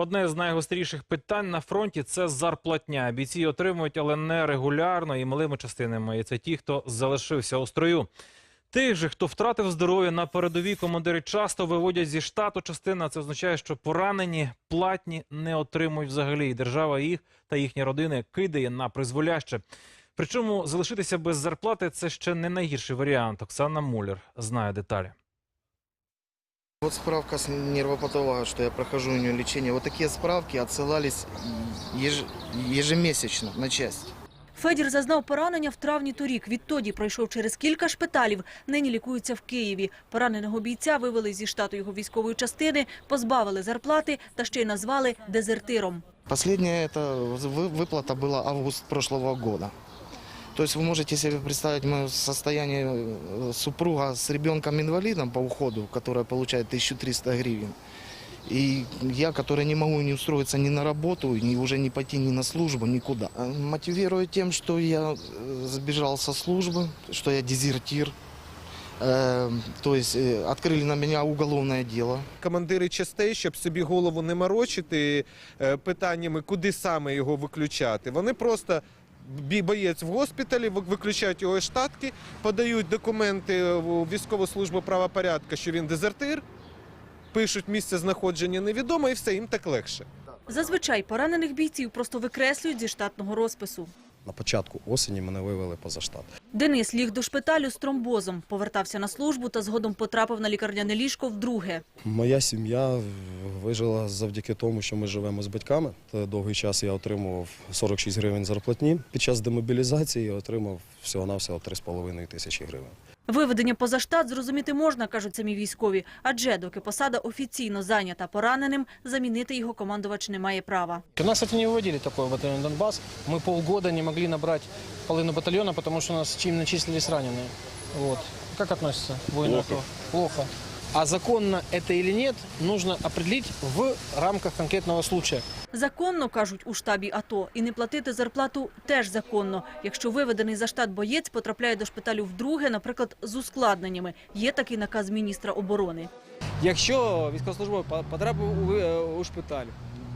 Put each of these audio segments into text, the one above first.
Одне з найгостріших питань на фронті це зарплатня. Бійці отримують, але не регулярно і малими частинами. І це ті, хто залишився у строю. Тих же, хто втратив здоров'я на передовій, командири часто виводять зі штату частина. Це означає, що поранені платні не отримують взагалі. І держава їх та їхні родини кидає на призволяще. Причому залишитися без зарплати це ще не найгірший варіант. Оксана Муляр знає деталі. Вот справка с нервопатолога, что я прохожу у нее лечение. Вот такие справки отсылались еж- ежемесячно на часть. Федір зазнав поранення в травні торік. Відтоді пройшов через кілька шпиталів. Нині лікується в Києві. Пораненого бійця вивели зі штату його військової частини, позбавили зарплати та ще й назвали дезертиром. Последняя эта вы- выплата была август прошлого года. То есть вы можете себе представить мое состояние э, супруга с ребенком-инвалидом по уходу, которая получает 1300 гривен. И я, который не могу не устроиться ни на работу, ни уже не пойти ни на службу, никуда. Э, Мотивирую тем, что я э, сбежал со службы, что я дезертир. Э, То есть э, открыли на меня уголовное дело. командири частей, щоб собі голову не морочити е, питаннями, куди саме його виключати. Вони просто бі- боєць в госпіталі, виключають його штатки, подають документи у військову службу правопорядка, що він дезертир, пишуть місце знаходження невідомо, і все їм так легше. Зазвичай поранених бійців просто викреслюють зі штатного розпису. На початку осені мене вивели поза штат. Денис ліг до шпиталю з тромбозом, повертався на службу та згодом потрапив на лікарняне ліжко вдруге. Моя сім'я вижила завдяки тому, що ми живемо з батьками. Довгий час я отримував 46 гривень зарплатні. Під час демобілізації я отримав всього-навсього 3,5 тисячі гривень. Виведення поза штат зрозуміти можна, кажуть самі військові. Адже доки посада офіційно зайнята пораненим, замінити його командувач не має права. Нас, кстати, не выводили такой батальон Донбасс. Мы полгода не могли набрать половину батальона, потому что у нас чем начислились раненые. Вот. Как относятся воины АТО? Плохо. А законно это или нет, нужно определить в рамках конкретного случая. Законно, кажуть у штабі АТО, і не платити зарплату теж законно. Якщо виведений за штат боєць потрапляє до шпиталю вдруге, наприклад, з ускладненнями. Є такий наказ міністра оборони. Якщо військовослужбовець потрапив у, шпиталь,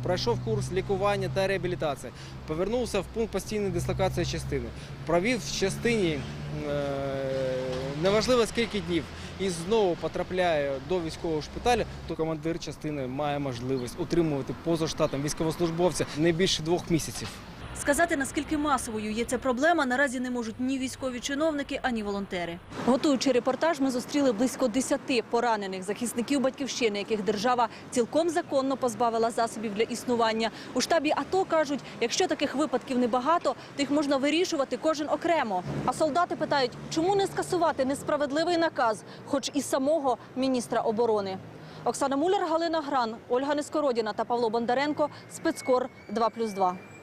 пройшов курс лікування та реабілітації, повернувся в пункт постійної дислокації частини, провів в частині е, неважливо скільки днів і знову потрапляє до військового шпиталю, то командир частини має можливість утримувати поза штатом військовослужбовця не більше двох місяців. Сказати, наскільки масовою є ця проблема, наразі не можуть ні військові чиновники, ані волонтери. Готуючи репортаж, ми зустріли близько десяти поранених захисників батьківщини, яких держава цілком законно позбавила засобів для існування. У штабі АТО кажуть, якщо таких випадків небагато, то їх можна вирішувати кожен окремо. А солдати питають, чому не скасувати несправедливий наказ, хоч і самого міністра оборони. Оксана Муляр, Галина Гран, Ольга Нескородіна та Павло Бондаренко. Спецкор 2+,2.